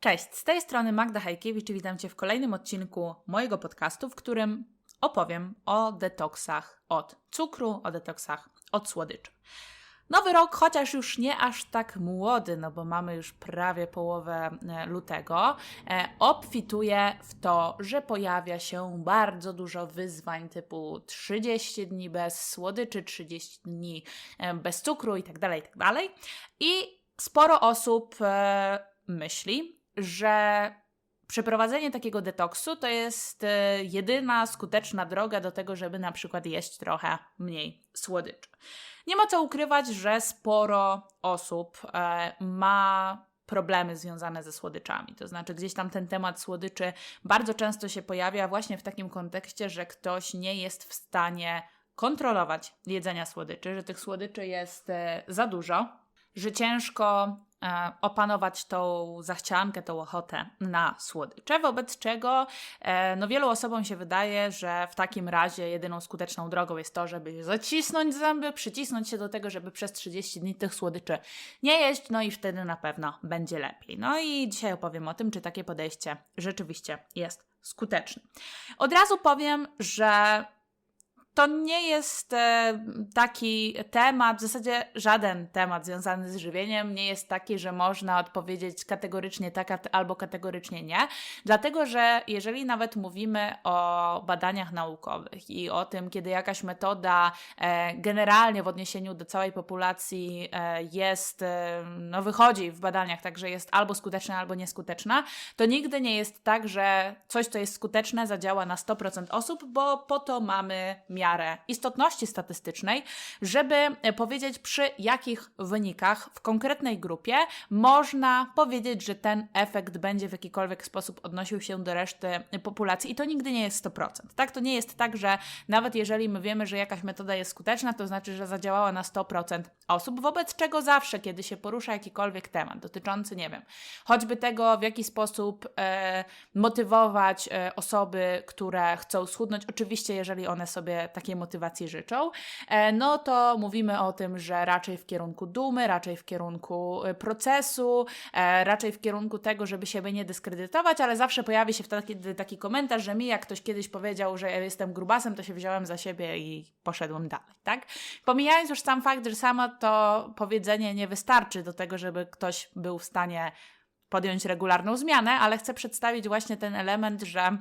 Cześć, z tej strony Magda Hajkiewicz i witam Cię w kolejnym odcinku mojego podcastu, w którym opowiem o detoksach od cukru, o detoksach od słodyczy. Nowy rok, chociaż już nie aż tak młody, no bo mamy już prawie połowę e, lutego, e, obfituje w to, że pojawia się bardzo dużo wyzwań typu 30 dni bez słodyczy, 30 dni e, bez cukru itd., tak itd. Tak I sporo osób myśli, że przeprowadzenie takiego detoksu to jest e, jedyna skuteczna droga do tego, żeby na przykład jeść trochę mniej słodyczy. Nie ma co ukrywać, że sporo osób e, ma problemy związane ze słodyczami. To znaczy, gdzieś tam ten temat słodyczy bardzo często się pojawia właśnie w takim kontekście, że ktoś nie jest w stanie kontrolować jedzenia słodyczy, że tych słodyczy jest e, za dużo, że ciężko opanować tą zachciankę, tą ochotę na słodycze, wobec czego e, no wielu osobom się wydaje, że w takim razie jedyną skuteczną drogą jest to, żeby zacisnąć zęby, przycisnąć się do tego, żeby przez 30 dni tych słodyczy nie jeść, no i wtedy na pewno będzie lepiej. No i dzisiaj opowiem o tym, czy takie podejście rzeczywiście jest skuteczne. Od razu powiem, że to nie jest e, taki temat, w zasadzie żaden temat związany z żywieniem nie jest taki, że można odpowiedzieć kategorycznie tak albo kategorycznie nie, dlatego że jeżeli nawet mówimy o badaniach naukowych i o tym, kiedy jakaś metoda e, generalnie w odniesieniu do całej populacji e, jest, no wychodzi w badaniach, także jest albo skuteczna, albo nieskuteczna, to nigdy nie jest tak, że coś, co jest skuteczne, zadziała na 100% osób, bo po to mamy miarę miarę istotności statystycznej, żeby e, powiedzieć, przy jakich wynikach w konkretnej grupie można powiedzieć, że ten efekt będzie w jakikolwiek sposób odnosił się do reszty populacji. I to nigdy nie jest 100%. Tak? To nie jest tak, że nawet jeżeli my wiemy, że jakaś metoda jest skuteczna, to znaczy, że zadziałała na 100% osób, wobec czego zawsze, kiedy się porusza jakikolwiek temat dotyczący, nie wiem, choćby tego, w jaki sposób e, motywować e, osoby, które chcą schudnąć, oczywiście, jeżeli one sobie takiej motywacji życzą, e, no to mówimy o tym, że raczej w kierunku dumy, raczej w kierunku e, procesu, e, raczej w kierunku tego, żeby siebie nie dyskredytować, ale zawsze pojawi się wtedy taki komentarz, że mi jak ktoś kiedyś powiedział, że jestem grubasem, to się wziąłem za siebie i poszedłem dalej, tak? Pomijając już sam fakt, że samo to powiedzenie nie wystarczy do tego, żeby ktoś był w stanie podjąć regularną zmianę, ale chcę przedstawić właśnie ten element, że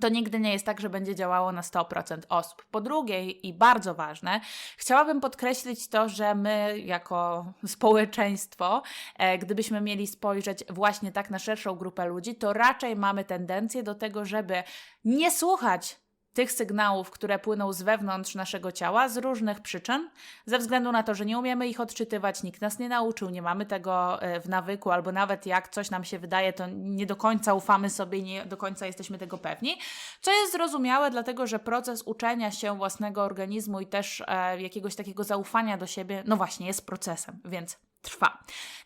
to nigdy nie jest tak, że będzie działało na 100% osób. Po drugie, i bardzo ważne, chciałabym podkreślić to, że my, jako społeczeństwo, e, gdybyśmy mieli spojrzeć właśnie tak na szerszą grupę ludzi, to raczej mamy tendencję do tego, żeby nie słuchać tych sygnałów, które płyną z wewnątrz naszego ciała z różnych przyczyn, ze względu na to, że nie umiemy ich odczytywać, nikt nas nie nauczył, nie mamy tego e, w nawyku, albo nawet jak coś nam się wydaje, to nie do końca ufamy sobie, nie do końca jesteśmy tego pewni, co jest zrozumiałe, dlatego że proces uczenia się własnego organizmu i też e, jakiegoś takiego zaufania do siebie, no właśnie, jest procesem, więc trwa.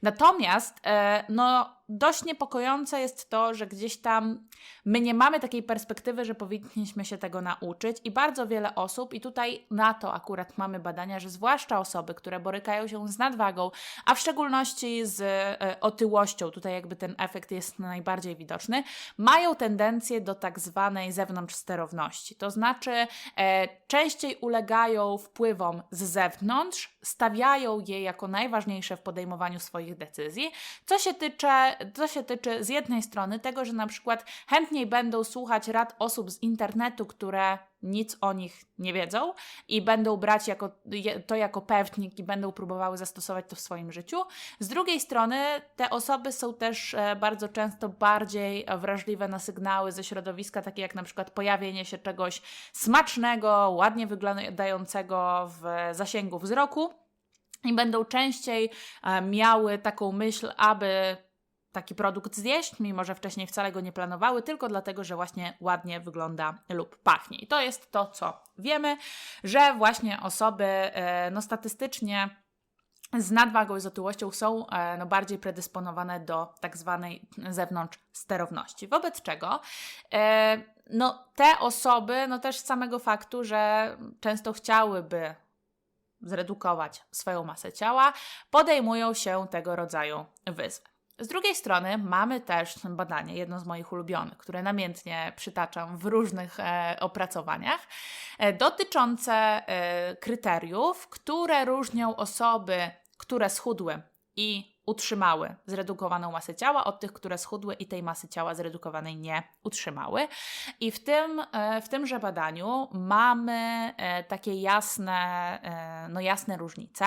Natomiast, e, no, dość niepokojące jest to, że gdzieś tam my nie mamy takiej perspektywy, że powinniśmy się tego nauczyć, i bardzo wiele osób, i tutaj na to akurat mamy badania, że zwłaszcza osoby, które borykają się z nadwagą, a w szczególności z e, otyłością, tutaj jakby ten efekt jest najbardziej widoczny, mają tendencję do tak zwanej zewnątrz sterowności. To znaczy, e, częściej ulegają wpływom z zewnątrz, stawiają je jako najważniejsze w podejmowaniu swoich decyzji, co się tycze to się tyczy z jednej strony tego, że na przykład chętniej będą słuchać rad osób z internetu, które nic o nich nie wiedzą i będą brać jako, to jako pewnik i będą próbowały zastosować to w swoim życiu. Z drugiej strony te osoby są też e, bardzo często bardziej wrażliwe na sygnały ze środowiska, takie jak na przykład pojawienie się czegoś smacznego, ładnie wyglądającego w zasięgu wzroku i będą częściej e, miały taką myśl, aby taki produkt zjeść, mimo że wcześniej wcale go nie planowały, tylko dlatego, że właśnie ładnie wygląda lub pachnie. I to jest to, co wiemy, że właśnie osoby e, no, statystycznie z nadwagą i z otyłością są e, no, bardziej predysponowane do tak zwanej zewnątrz sterowności. Wobec czego e, no, te osoby, no też z samego faktu, że często chciałyby zredukować swoją masę ciała, podejmują się tego rodzaju wyzwań. Z drugiej strony mamy też badanie, jedno z moich ulubionych, które namiętnie przytaczam w różnych e, opracowaniach, e, dotyczące e, kryteriów, które różnią osoby, które schudły i utrzymały zredukowaną masę ciała od tych, które schudły i tej masy ciała zredukowanej nie utrzymały. I w tym, e, w tymże badaniu mamy e, takie jasne, e, no jasne różnice,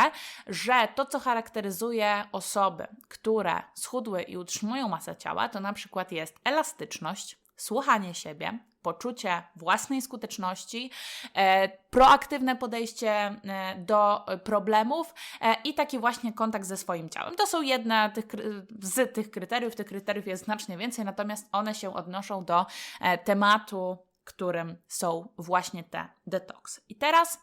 że to, co charakteryzuje osoby, które schudły i utrzymują masę ciała, to na przykład jest elastyczność, słuchanie siebie, poczucie własnej skuteczności, e, proaktywne podejście e, do problemów e, i taki właśnie kontakt ze swoim ciałem. To są jedne tych, z tych kryteriów. Tych kryteriów jest znacznie więcej, natomiast one się odnoszą do e, tematu, którym są właśnie te detoksy. I teraz,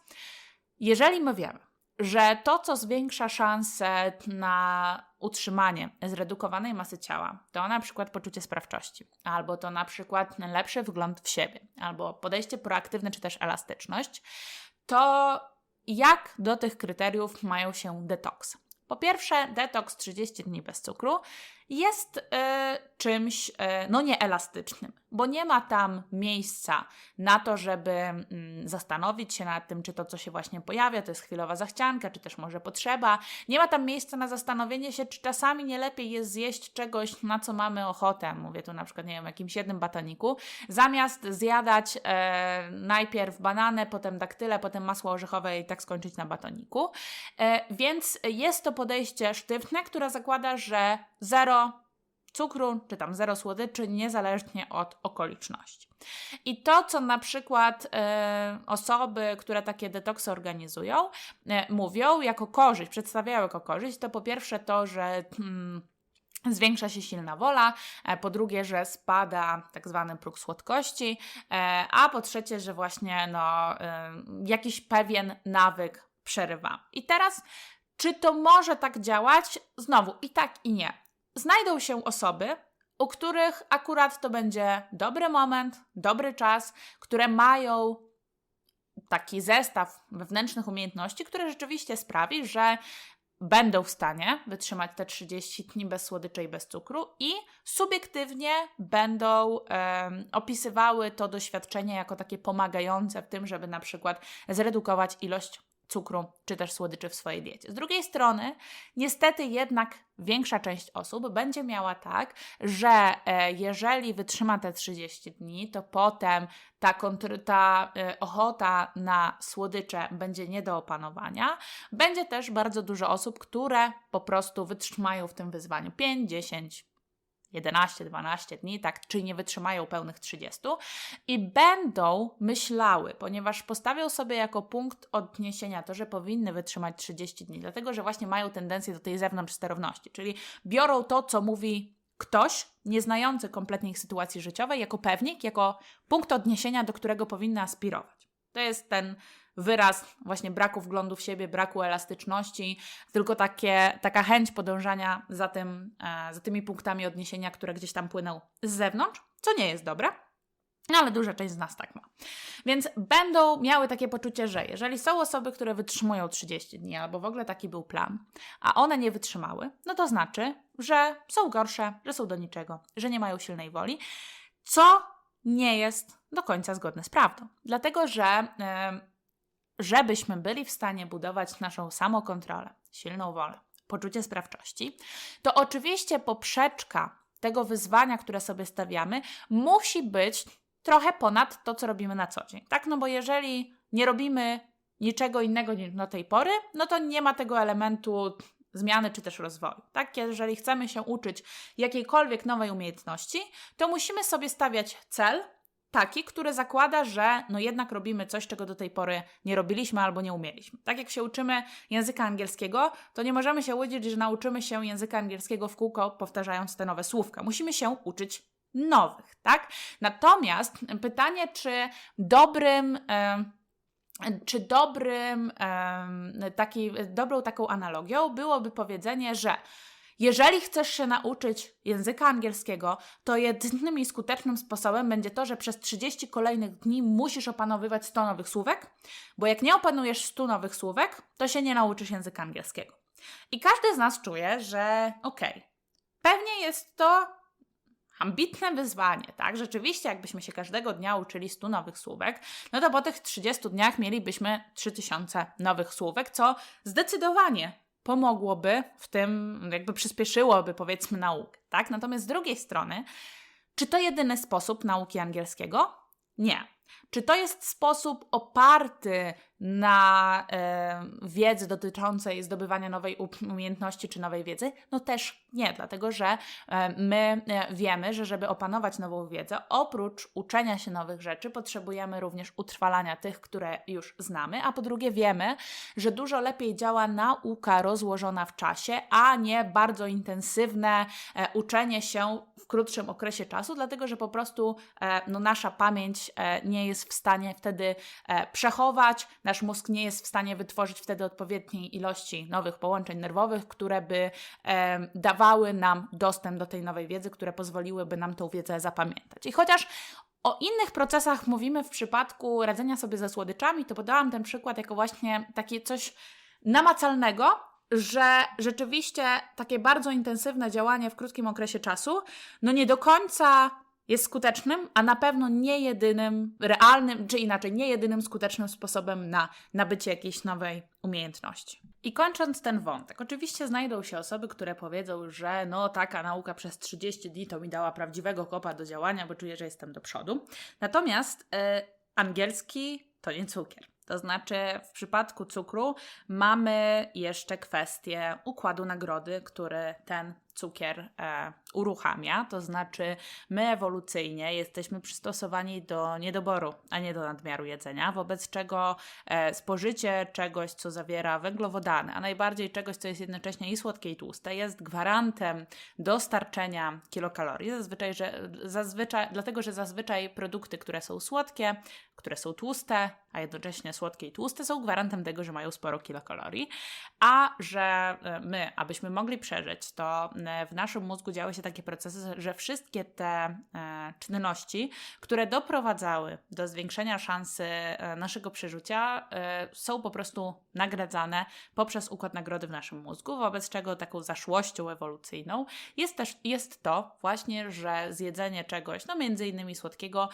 jeżeli my wiemy, że to, co zwiększa szanse na utrzymanie zredukowanej masy ciała, to na przykład poczucie sprawczości, albo to na przykład lepszy wgląd w siebie, albo podejście proaktywne, czy też elastyczność, to jak do tych kryteriów mają się detoks? Po pierwsze, detoks 30 dni bez cukru jest y, czymś y, no nieelastycznym, bo nie ma tam miejsca na to, żeby mm, zastanowić się nad tym, czy to, co się właśnie pojawia, to jest chwilowa zachcianka, czy też może potrzeba. Nie ma tam miejsca na zastanowienie się, czy czasami nie lepiej jest zjeść czegoś, na co mamy ochotę. Mówię tu na przykład, nie wiem, jakimś jednym batoniku, zamiast zjadać e, najpierw bananę, potem daktyle, potem masło orzechowe i tak skończyć na batoniku. Więc jest to podejście sztywne, które zakłada, że zero cukru, czy tam zero słodyczy, niezależnie od okoliczności. I to, co na przykład e, osoby, które takie detoksy organizują, e, mówią jako korzyść, przedstawiają jako korzyść, to po pierwsze to, że hmm, Zwiększa się silna wola, e, po drugie, że spada tak zwany próg słodkości, e, a po trzecie, że właśnie no, e, jakiś pewien nawyk przerywa. I teraz, czy to może tak działać? Znowu i tak, i nie znajdą się osoby, u których akurat to będzie dobry moment, dobry czas, które mają taki zestaw wewnętrznych umiejętności, który rzeczywiście sprawi, że będą w stanie wytrzymać te 30 dni bez słodyczy i bez cukru i subiektywnie będą um, opisywały to doświadczenie jako takie pomagające w tym, żeby na przykład zredukować ilość cukru czy też słodyczy w swojej diecie. Z drugiej strony, niestety jednak większa część osób będzie miała tak, że e, jeżeli wytrzyma te 30 dni, to potem ta, ta e, ochota na słodycze będzie nie do opanowania. Będzie też bardzo dużo osób, które po prostu wytrzymają w tym wyzwaniu 5, 10, 11-12 dni, tak, czy nie wytrzymają pełnych 30 i będą myślały, ponieważ postawią sobie jako punkt odniesienia to, że powinny wytrzymać 30 dni, dlatego że właśnie mają tendencję do tej zewnątrz sterowności, czyli biorą to, co mówi ktoś nieznający kompletnie ich sytuacji życiowej, jako pewnik, jako punkt odniesienia, do którego powinny aspirować. To jest ten wyraz właśnie braku wglądu w siebie, braku elastyczności, tylko takie, taka chęć podążania za, tym, e, za tymi punktami odniesienia, które gdzieś tam płyną z zewnątrz, co nie jest dobre. No ale duża część z nas tak ma. Więc będą miały takie poczucie, że jeżeli są osoby, które wytrzymują 30 dni, albo w ogóle taki był plan, a one nie wytrzymały, no to znaczy, że są gorsze, że są do niczego, że nie mają silnej woli, co nie jest do końca zgodne z prawdą. Dlatego, że żebyśmy byli w stanie budować naszą samokontrolę, silną wolę, poczucie sprawczości, to oczywiście poprzeczka tego wyzwania, które sobie stawiamy, musi być trochę ponad to, co robimy na co dzień. Tak, no bo jeżeli nie robimy niczego innego niż do tej pory, no to nie ma tego elementu zmiany czy też rozwoju. Tak, jeżeli chcemy się uczyć jakiejkolwiek nowej umiejętności, to musimy sobie stawiać cel, taki, który zakłada, że no jednak robimy coś, czego do tej pory nie robiliśmy albo nie umieliśmy. Tak jak się uczymy języka angielskiego, to nie możemy się łudzić, że nauczymy się języka angielskiego w kółko, powtarzając te nowe słówka. Musimy się uczyć nowych, tak? Natomiast pytanie, czy dobrym... czy dobrym, taki, dobrą taką analogią byłoby powiedzenie, że jeżeli chcesz się nauczyć języka angielskiego, to jedynym i skutecznym sposobem będzie to, że przez 30 kolejnych dni musisz opanowywać 100 nowych słówek, bo jak nie opanujesz 100 nowych słówek, to się nie nauczysz języka angielskiego. I każdy z nas czuje, że okej, okay, Pewnie jest to ambitne wyzwanie, tak? Rzeczywiście, jakbyśmy się każdego dnia uczyli 100 nowych słówek, no to po tych 30 dniach mielibyśmy 3000 nowych słówek, co zdecydowanie pomogłoby w tym, jakby przyspieszyłoby powiedzmy naukę, tak? Natomiast z drugiej strony, czy to jedyny sposób nauki angielskiego? Nie. Czy to jest sposób oparty na e, wiedzy dotyczącej zdobywania nowej umiejętności czy nowej wiedzy? No też nie, dlatego że my e, wiemy, że żeby opanować nową wiedzę, oprócz uczenia się nowych rzeczy, potrzebujemy również utrwalania tych, które już znamy, a po drugie wiemy, że dużo lepiej działa nauka rozłożona w czasie, a nie bardzo intensywne e, uczenie się w krótszym okresie czasu, dlatego że po prostu e, no, nasza pamięć nie jest w stanie wtedy przechować, nasz mózg nie jest w stanie wytworzyć wtedy odpowiedniej ilości nowych połączeń nerwowych, które by e, dawały nam dostęp do tej nowej wiedzy, które pozwoliłyby nam tą wiedzę zapamiętać. I chociaż o innych procesach mówimy w przypadku radzenia sobie ze słodyczami, to podałam ten przykład jako właśnie takie coś namacalnego, że rzeczywiście takie bardzo intensywne działanie w krótkim okresie czasu, no nie do końca jest skutecznym, a na pewno nie jedynym realnym, czy inaczej, nie jedynym skutecznym sposobem na nabycie jakiejś nowej umiejętności. I kończąc ten wątek, oczywiście znajdą się osoby, które powiedzą, że no taka nauka przez 30 dni to mi dała prawdziwego kopa do działania, bo czuję, że jestem do przodu. Natomiast yy, angielski to nie cukier. To znaczy, w przypadku cukru mamy jeszcze kwestię układu nagrody, który ten cukier e, uruchamia, to znaczy my ewolucyjnie jesteśmy przystosowani do niedoboru, a nie do nadmiaru jedzenia, wobec czego e, spożycie czegoś, co zawiera węglowodany, a najbardziej czegoś, co jest jednocześnie i słodkie i tłuste, jest gwarantem dostarczenia kilokalorii, zazwyczaj, że, zazwyczaj, dlatego że zazwyczaj produkty, które są słodkie, które są tłuste, a jednocześnie słodkie i tłuste, są gwarantem tego, że mają sporo kilokalorii, a że e, my, abyśmy mogli przeżyć, to w naszym mózgu działy się takie procesy, że wszystkie te e, czynności, które doprowadzały do zwiększenia szansy naszego przeżycia, są po prostu nagradzane poprzez układ nagrody w naszym mózgu, wobec czego taką zaszłością ewolucyjną jest też jest to właśnie, że zjedzenie czegoś, no między innymi słodkiego,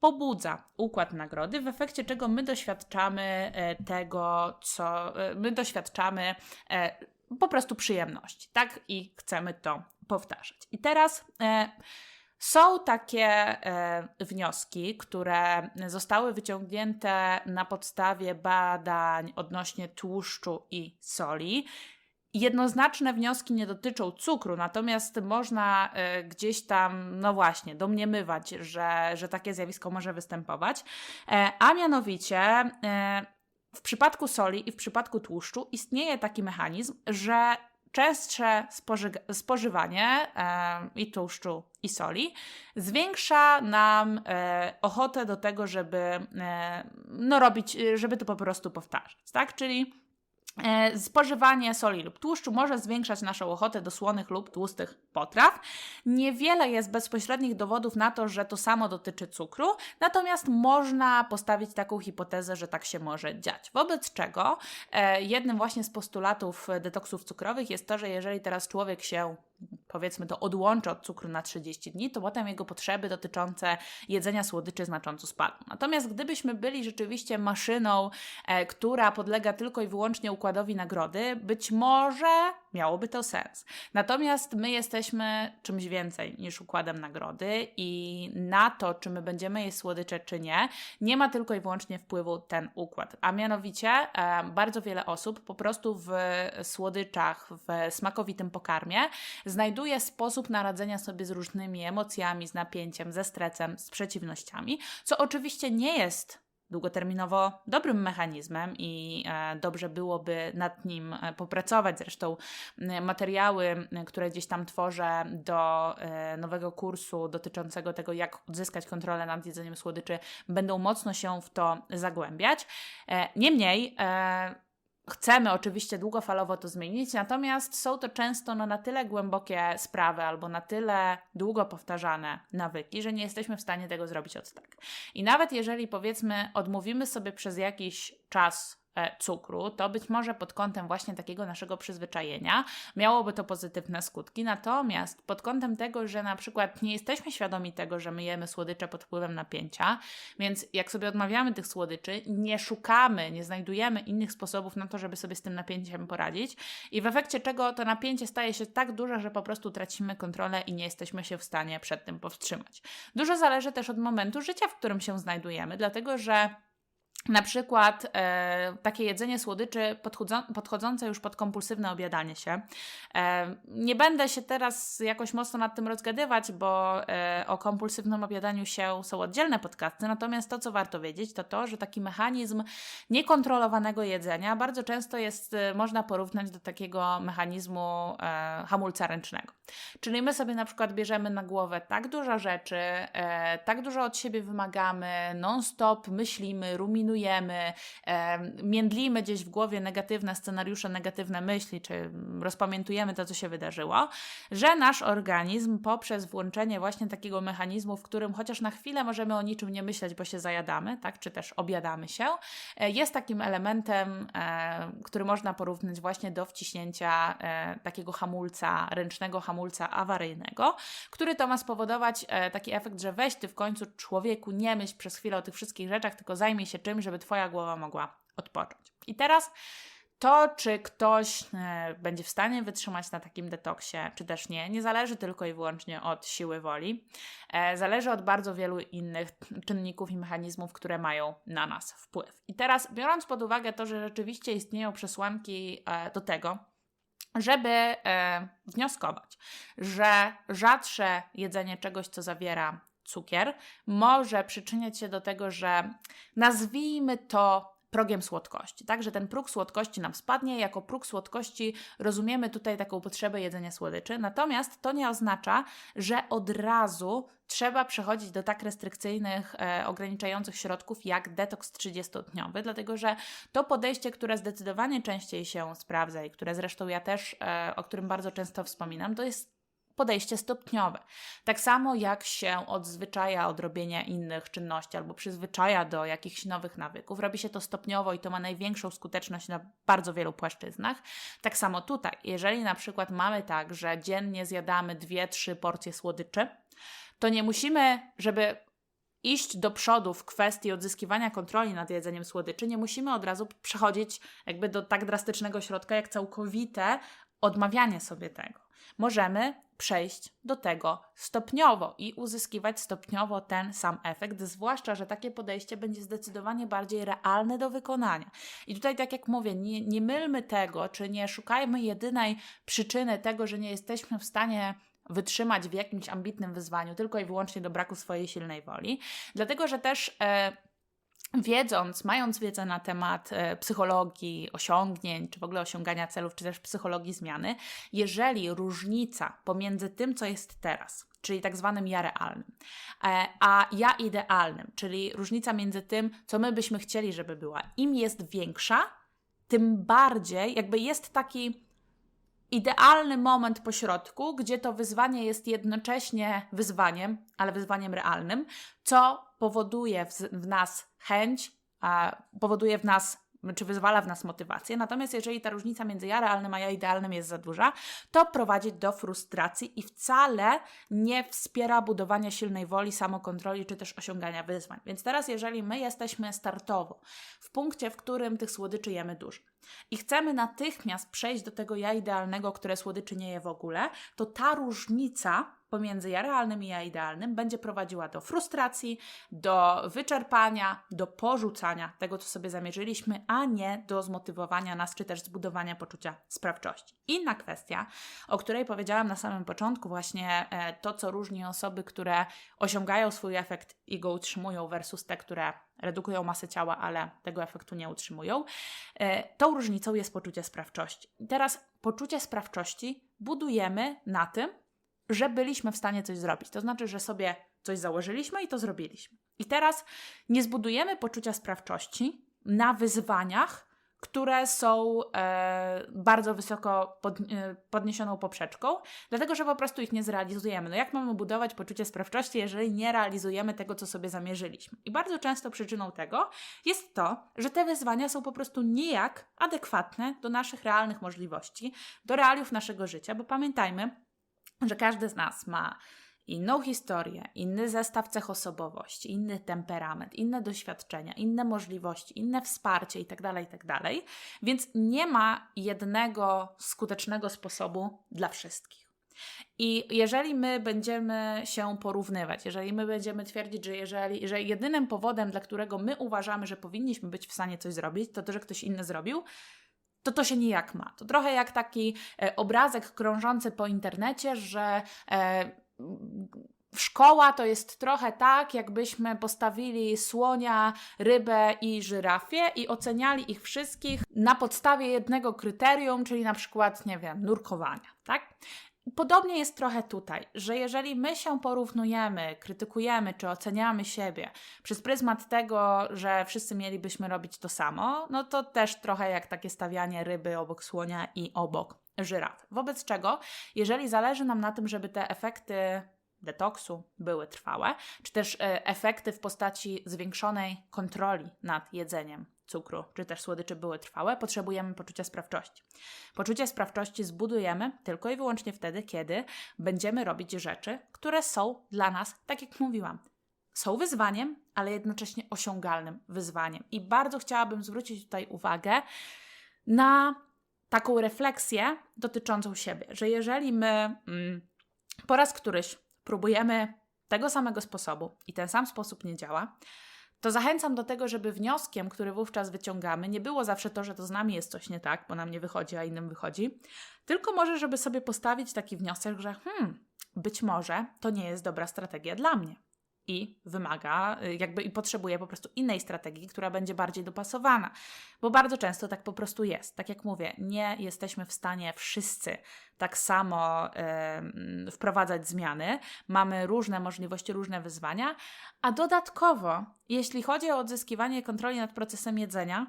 pobudza układ nagrody, w efekcie czego my doświadczamy e, tego, co e, my doświadczamy e, po prostu przyjemności, tak? I chcemy to powtarzać. I teraz są takie wnioski, które zostały wyciągnięte na podstawie badań odnośnie tłuszczu i soli. Jednoznaczne wnioski nie dotyczą cukru, natomiast można y, gdzieś tam, no właśnie, domniemywać, że, że takie zjawisko może występować. E, a mianowicie e, w przypadku soli i w przypadku tłuszczu istnieje taki mechanizm, że częstsze spoży- spożywanie e, i tłuszczu, i soli zwiększa nam e, ochotę do tego, żeby e, no robić, żeby to po prostu powtarzać, tak? Czyli E, spożywanie soli lub tłuszczu może zwiększać naszą ochotę do słonych lub tłustych potraw. Niewiele jest bezpośrednich dowodów na to, że to samo dotyczy cukru, natomiast można postawić taką hipotezę, że tak się może dziać. Wobec czego e, jednym właśnie z postulatów detoksów cukrowych jest to, że jeżeli teraz człowiek się powiedzmy to odłączy od cukru na 30 dni, to potem jego potrzeby dotyczące jedzenia słodyczy znacząco spadną. Natomiast gdybyśmy byli rzeczywiście maszyną, e, która podlega tylko i wyłącznie układowi nagrody, być może miałoby to sens. Natomiast my jesteśmy czymś więcej niż układem nagrody i na to, czy my będziemy jeść słodycze, czy nie, nie ma tylko i wyłącznie wpływu ten układ. A mianowicie e, bardzo wiele osób po prostu w słodyczach, w smakowitym pokarmie znajduje sposób na radzenia sobie z różnymi emocjami, z napięciem, ze stresem, z przeciwnościami, co oczywiście nie jest długoterminowo dobrym mechanizmem i e, dobrze byłoby nad nim e, popracować. Zresztą materiały, które gdzieś tam tworzę do e, nowego kursu dotyczącego tego, jak odzyskać kontrolę nad jedzeniem słodyczy, będą mocno się w to zagłębiać. Niemniej, Chcemy oczywiście długofalowo to zmienić, natomiast są to często no, na tyle głębokie sprawy albo na tyle długo powtarzane nawyki, że nie jesteśmy w stanie tego zrobić od tak. I nawet jeżeli powiedzmy odmówimy sobie przez jakiś czas cukru, to być może pod kątem właśnie takiego naszego przyzwyczajenia miałoby to pozytywne skutki. Natomiast pod kątem tego, że na przykład nie jesteśmy świadomi tego, że my jemy słodycze pod wpływem napięcia, więc jak sobie odmawiamy tych słodyczy, nie szukamy, nie znajdujemy innych sposobów na to, żeby sobie z tym napięciem poradzić i w efekcie czego to napięcie staje się tak duże, że po prostu tracimy kontrolę i nie jesteśmy się w stanie przed tym powstrzymać. Dużo zależy też od momentu życia, w którym się znajdujemy, dlatego że na przykład e, takie jedzenie słodyczy podchodzące już pod kompulsywne obiadanie się. E, nie będę się teraz jakoś mocno nad tym rozgadywać, bo e, o kompulsywnym obiadaniu się są oddzielne podcasty, natomiast to, co warto wiedzieć, to to, że taki mechanizm niekontrolowanego jedzenia bardzo często jest, e, można porównać do takiego mechanizmu e, hamulca ręcznego. Czyli my sobie na przykład bierzemy na głowę tak dużo rzeczy, e, tak dużo od siebie wymagamy, non-stop myślimy, ruminujemy, ruminujemy, e, międlimy gdzieś w głowie negatywne scenariusze, negatywne myśli, czy rozpamiętujemy to, co się wydarzyło, że nasz organizm poprzez włączenie właśnie takiego mechanizmu, w którym chociaż na chwilę możemy o niczym nie myśleć, bo się zajadamy, tak, czy też obiadamy się, e, jest takim elementem, e, który można porównać właśnie do wciśnięcia e, takiego hamulca, ręcznego hamulca awaryjnego, który to ma spowodować taki efekt, że weź ty w końcu człowieku nie myśl przez chwilę o tych wszystkich rzeczach, tylko zajmij się czymś, żeby Twoja głowa mogła odpocząć. I teraz to, czy ktoś e, będzie w stanie wytrzymać na takim detoksie, czy też nie, nie zależy tylko i wyłącznie od siły woli. E, zależy od bardzo wielu innych czynników i mechanizmów, które mają na nas wpływ. I teraz, biorąc pod uwagę to, że rzeczywiście istnieją przesłanki e, do tego, żeby e, wnioskować, że rzadsze jedzenie czegoś, co zawiera cukier może przyczyniać się do tego, że nazwijmy to progiem słodkości, tak? Że ten próg słodkości nam spadnie. Jako próg słodkości rozumiemy tutaj taką potrzebę jedzenia słodyczy, natomiast to nie oznacza, że od razu trzeba przechodzić do tak restrykcyjnych, e, ograniczających środków jak detoks 30-dniowy, dlatego że to podejście, które zdecydowanie częściej się sprawdza i które zresztą ja też, e, o którym bardzo często wspominam, to jest podejście stopniowe. Tak samo jak się odzwyczaja od robienia innych czynności albo przyzwyczaja do jakichś nowych nawyków, robi się to stopniowo i to ma największą skuteczność na bardzo wielu płaszczyznach. Tak samo tutaj, jeżeli na przykład mamy tak, że dziennie zjadamy dwie, trzy porcje słodyczy, to nie musimy, żeby iść do przodu w kwestii odzyskiwania kontroli nad jedzeniem słodyczy, nie musimy od razu przechodzić jakby do tak drastycznego środka, jak całkowite odmawianie sobie tego. Możemy przejść do tego stopniowo i uzyskiwać stopniowo ten sam efekt, zwłaszcza, że takie podejście będzie zdecydowanie bardziej realne do wykonania. I tutaj, tak jak mówię, nie, nie mylmy tego, czy nie szukajmy jedynej przyczyny tego, że nie jesteśmy w stanie wytrzymać w jakimś ambitnym wyzwaniu tylko i wyłącznie do braku swojej silnej woli, dlatego że też. E, wiedząc, mając wiedzę na temat e, psychologii osiągnięć, czy w ogóle osiągania celów, czy też psychologii zmiany, jeżeli różnica pomiędzy tym, co jest teraz, czyli tak zwanym ja realnym, e, a ja idealnym, czyli różnica między tym, co my byśmy chcieli, żeby była, im jest większa, tym bardziej jakby jest taki idealny moment pośrodku, gdzie to wyzwanie jest jednocześnie wyzwaniem, ale wyzwaniem realnym, co powoduje w, nas chęć, a powoduje w nas czy wyzwala w nas motywację. Natomiast jeżeli ta różnica między ja realnym a ja idealnym jest za duża, to prowadzi do frustracji i wcale nie wspiera budowania silnej woli, samokontroli czy też osiągania wyzwań. Więc teraz, jeżeli my jesteśmy startowo w punkcie, w którym tych słodyczy jemy dużo, i chcemy natychmiast przejść do tego ja idealnego, które słodyczy nie je w ogóle, to ta różnica pomiędzy ja realnym i ja idealnym będzie prowadziła do frustracji, do wyczerpania, do porzucania tego, co sobie zamierzyliśmy, a nie do zmotywowania nas, czy też zbudowania poczucia sprawczości. Inna kwestia, o której powiedziałam na samym początku, właśnie e, to, co różni osoby, które osiągają swój efekt i go utrzymują, versus te, które redukują masę ciała, ale tego efektu nie utrzymują. E, tą różnicą jest poczucie sprawczości. I teraz poczucie sprawczości budujemy na tym, że byliśmy w stanie coś zrobić. To znaczy, że sobie coś założyliśmy i to zrobiliśmy. I teraz nie zbudujemy poczucia sprawczości na wyzwaniach, które są e, bardzo wysoko pod, e, podniesioną poprzeczką, dlatego że po prostu ich nie zrealizujemy. No jak mamy budować poczucie sprawczości, jeżeli nie realizujemy tego, co sobie zamierzyliśmy? I bardzo często przyczyną tego jest to, że te wyzwania są po prostu nijak adekwatne do naszych realnych możliwości, do realiów naszego życia, bo pamiętajmy, że każdy z nas ma inną historię, inny zestaw cech osobowości, inny temperament, inne doświadczenia, inne możliwości, inne wsparcie itd., tak itd. Tak Więc nie ma jednego skutecznego sposobu dla wszystkich. I jeżeli my będziemy się porównywać, jeżeli my będziemy twierdzić, że, jeżeli, że jedynym powodem, dla którego my uważamy, że powinniśmy być w stanie coś zrobić, to to, że ktoś inny zrobił, to to się nijak ma. To trochę jak taki e, obrazek krążący po internecie, że e, Szkoła to jest trochę tak, jakbyśmy postawili słonia, rybę i żyrafię i oceniali ich wszystkich na podstawie jednego kryterium, czyli na przykład, nie wiem, nurkowania, tak? Podobnie jest trochę tutaj, że jeżeli my się porównujemy, krytykujemy czy oceniamy siebie przez pryzmat tego, że wszyscy mielibyśmy robić to samo, no to też trochę jak takie stawianie ryby obok słonia i obok żyraf. Wobec czego, jeżeli zależy nam na tym, żeby te efekty detoksu były trwałe, czy też e, efekty w postaci zwiększonej kontroli nad jedzeniem cukru, czy też słodyczy były trwałe, potrzebujemy poczucia sprawczości. Poczucie sprawczości zbudujemy tylko i wyłącznie wtedy, kiedy będziemy robić rzeczy, które są dla nas, tak jak mówiłam, są wyzwaniem, ale jednocześnie osiągalnym wyzwaniem. I bardzo chciałabym zwrócić tutaj uwagę na taką refleksję dotyczącą siebie, że jeżeli my mm, po raz któryś próbujemy tego samego sposobu i ten sam sposób nie działa, to zachęcam do tego, żeby wnioskiem, który wówczas wyciągamy, nie było zawsze to, że to z nami jest coś nie tak, bo nam nie wychodzi, a innym wychodzi, tylko może, żeby sobie postawić taki wniosek, że hmm, być może to nie jest dobra strategia dla mnie i wymaga, y, jakby i potrzebuje po prostu innej strategii, która będzie bardziej dopasowana. Bo bardzo często tak po prostu jest. Tak jak mówię, nie jesteśmy w stanie wszyscy tak samo y, wprowadzać zmiany. Mamy różne możliwości, różne wyzwania, a dodatkowo, jeśli chodzi o odzyskiwanie kontroli nad procesem jedzenia,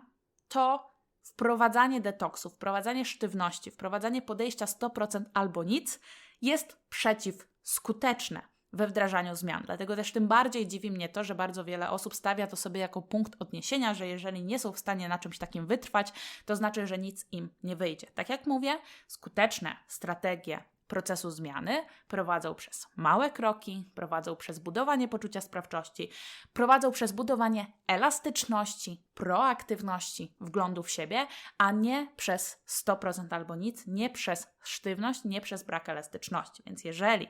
to wprowadzanie detoksu, wprowadzanie sztywności, wprowadzanie podejścia 100% albo nic jest przeciwskuteczne we wdrażaniu zmian. Dlatego też tym bardziej dziwi mnie to, że bardzo wiele osób stawia to sobie jako punkt odniesienia, że jeżeli nie są w stanie na czymś takim wytrwać, to znaczy, że nic im nie wyjdzie. Tak jak mówię, skuteczne strategie procesu zmiany prowadzą przez małe kroki, prowadzą przez budowanie poczucia sprawczości, prowadzą przez budowanie elastyczności, proaktywności, wglądu w siebie, a nie przez 100% albo nic, nie przez sztywność, nie przez brak elastyczności. Więc jeżeli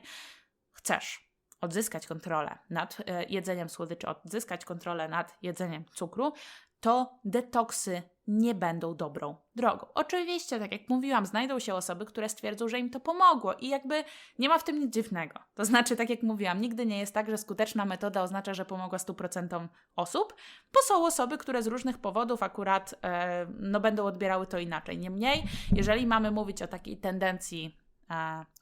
chcesz odzyskać kontrolę nad e, jedzeniem słodyczy, odzyskać kontrolę nad jedzeniem cukru, to detoksy nie będą dobrą drogą. Oczywiście, tak jak mówiłam, znajdą się osoby, które stwierdzą, że im to pomogło i jakby nie ma w tym nic dziwnego. To znaczy, tak jak mówiłam, nigdy nie jest tak, że skuteczna metoda oznacza, że pomogła 100% osób, bo są osoby, które z różnych powodów akurat e, no, będą odbierały to inaczej. Niemniej, jeżeli mamy mówić o takiej tendencji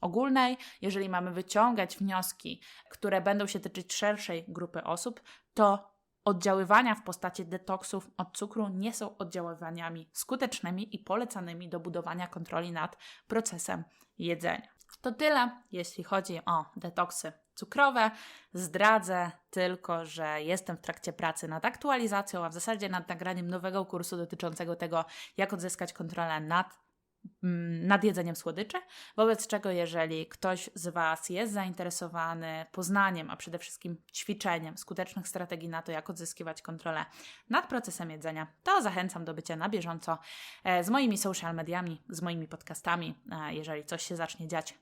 ogólnej, jeżeli mamy wyciągać wnioski, które będą się tyczyć szerszej grupy osób, to oddziaływania w postaci detoksów od cukru nie są oddziaływaniami skutecznymi i polecanymi do budowania kontroli nad procesem jedzenia. To tyle, jeśli chodzi o detoksy cukrowe. Zdradzę tylko, że jestem w trakcie pracy nad aktualizacją, a w zasadzie nad nagraniem nowego kursu dotyczącego tego, jak odzyskać kontrolę nad nad jedzeniem słodyczy, wobec czego jeżeli ktoś z Was jest zainteresowany poznaniem, a przede wszystkim ćwiczeniem skutecznych strategii na to, jak odzyskiwać kontrolę nad procesem jedzenia, to zachęcam do bycia na bieżąco e, z moimi social mediami, z moimi podcastami. E, jeżeli coś się zacznie dziać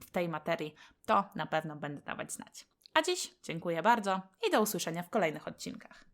w tej materii, to na pewno będę dawać znać. A dziś dziękuję bardzo i do usłyszenia w kolejnych odcinkach.